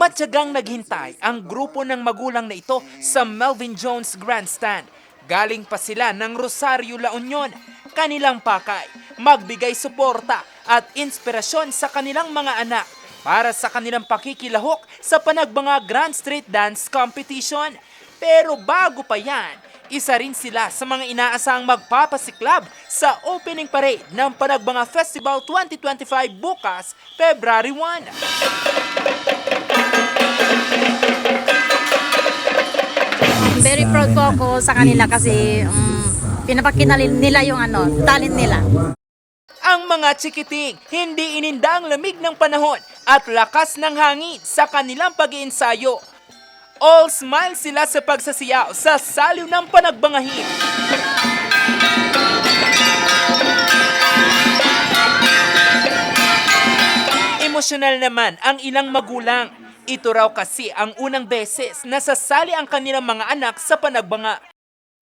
Matyagang naghintay ang grupo ng magulang na ito sa Melvin Jones Grandstand. Galing pa sila ng Rosario La Union. Kanilang pakay, magbigay suporta at inspirasyon sa kanilang mga anak para sa kanilang pakikilahok sa panagbanga Grand Street Dance Competition. Pero bago pa yan, isa rin sila sa mga inaasahang magpapasiklab sa opening parade ng Panagbanga Festival 2025 bukas, February 1. Proud po ako sa kanila kasi um, pinapakita nila yung ano, talent nila. Ang mga chikiting hindi ininda ang lamig ng panahon at lakas ng hangin sa kanilang pag-iensayo. All smile sila sa pagsasiyaw sa saliw ng panagbangahim. Emosyonal naman ang ilang magulang. Ito raw kasi ang unang beses na sasali ang kanilang mga anak sa panagbanga.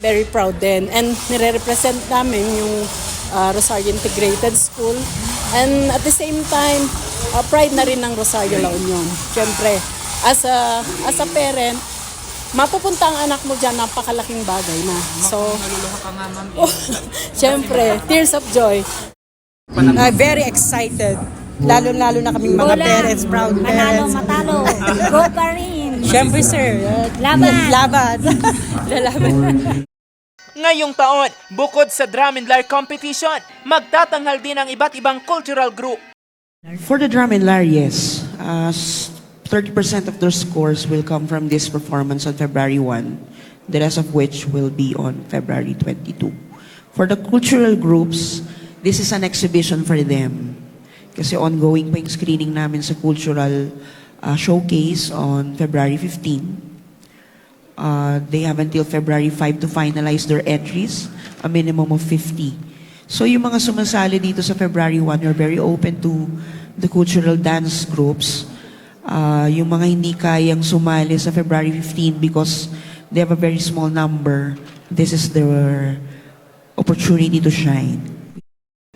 Very proud din. And nire-represent namin yung uh, Rosario Integrated School. And at the same time, uh, pride na rin ng Rosario La Union. Siyempre, as a, as a parent, mapupunta ang anak mo dyan, napakalaking bagay na. So, siyempre, tears of joy. Uh, very excited. Lalo-lalo na kaming mga parents, proud Manalo, parents. matalo. Go pa rin. Siyempre, sir. uh, Laban. Laban. Lalaban. Ngayong taon, bukod sa drum and lyre competition, magtatanghal din ang iba't ibang cultural group. For the drum and lyre, yes. Uh, s- 30% of their scores will come from this performance on February 1, the rest of which will be on February 22. For the cultural groups, this is an exhibition for them. Kasi ongoing pa yung screening namin sa cultural uh, showcase on February 15. Uh, they have until February 5 to finalize their entries, a minimum of 50. So yung mga sumasali dito sa February 1, we're very open to the cultural dance groups. Uh, yung mga hindi kayang sumali sa February 15 because they have a very small number, this is their opportunity to shine.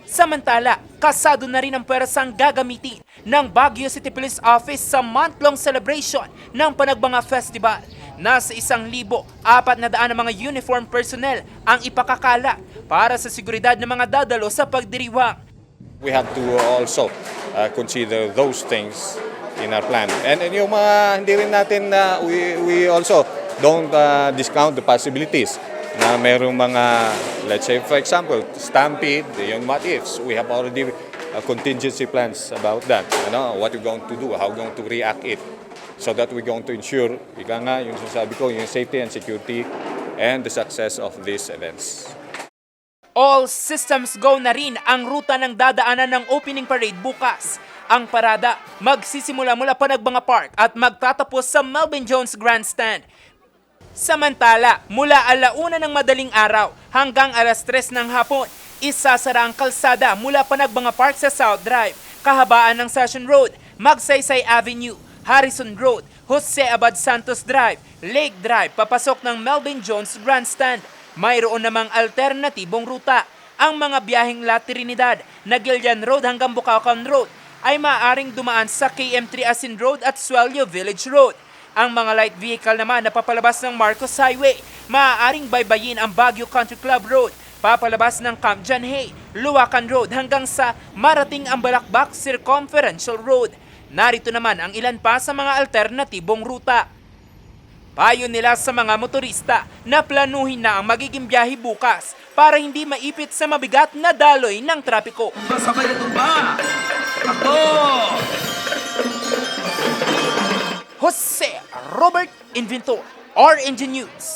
Samantala, kasado na rin ang pwersang gagamitin ng Baguio City Police Office sa month-long celebration ng Panagbanga Festival. Nasa isang libo, apat na daan ng mga uniform personnel ang ipakakala para sa seguridad ng mga dadalo sa pagdiriwang. we have to also uh, consider those things in our plan. And, and yung mga hindi rin natin na we, we also don't uh, discount the possibilities na merong mga, let's say for example, stampede, yung what ifs. We have already uh, contingency plans about that. Ano, what we're going to do, how we're going to react it. So that we're going to ensure, ika nga, yung sinasabi ko, yung safety and security and the success of these events. All systems go na rin ang ruta ng dadaanan ng opening parade bukas. Ang parada magsisimula mula Panagbanga Park at magtatapos sa Melvin Jones Grandstand. Samantala, mula alauna ng madaling araw hanggang alas 3 ng hapon, isasara ang kalsada mula Panagbanga Park sa South Drive, kahabaan ng Session Road, Magsaysay Avenue, Harrison Road, Jose Abad Santos Drive, Lake Drive, papasok ng Melvin Jones Grandstand. Mayroon namang alternatibong ruta. Ang mga biyaheng La Trinidad na Gillian Road hanggang Bukakan Road ay maaaring dumaan sa KM3 Asin Road at Suelio Village Road. Ang mga light vehicle naman na papalabas ng Marcos Highway, maaaring baybayin ang Baguio Country Club Road, papalabas ng Camp John Hay, Luwakan Road hanggang sa marating ang Balakbak Circumferential Road. Narito naman ang ilan pa sa mga alternatibong ruta. Payo nila sa mga motorista na planuhin na ang magiging biyahe bukas para hindi maipit sa mabigat na daloy ng trapiko. Sabay na tumba! Ako! Robert Inventor, RNG News.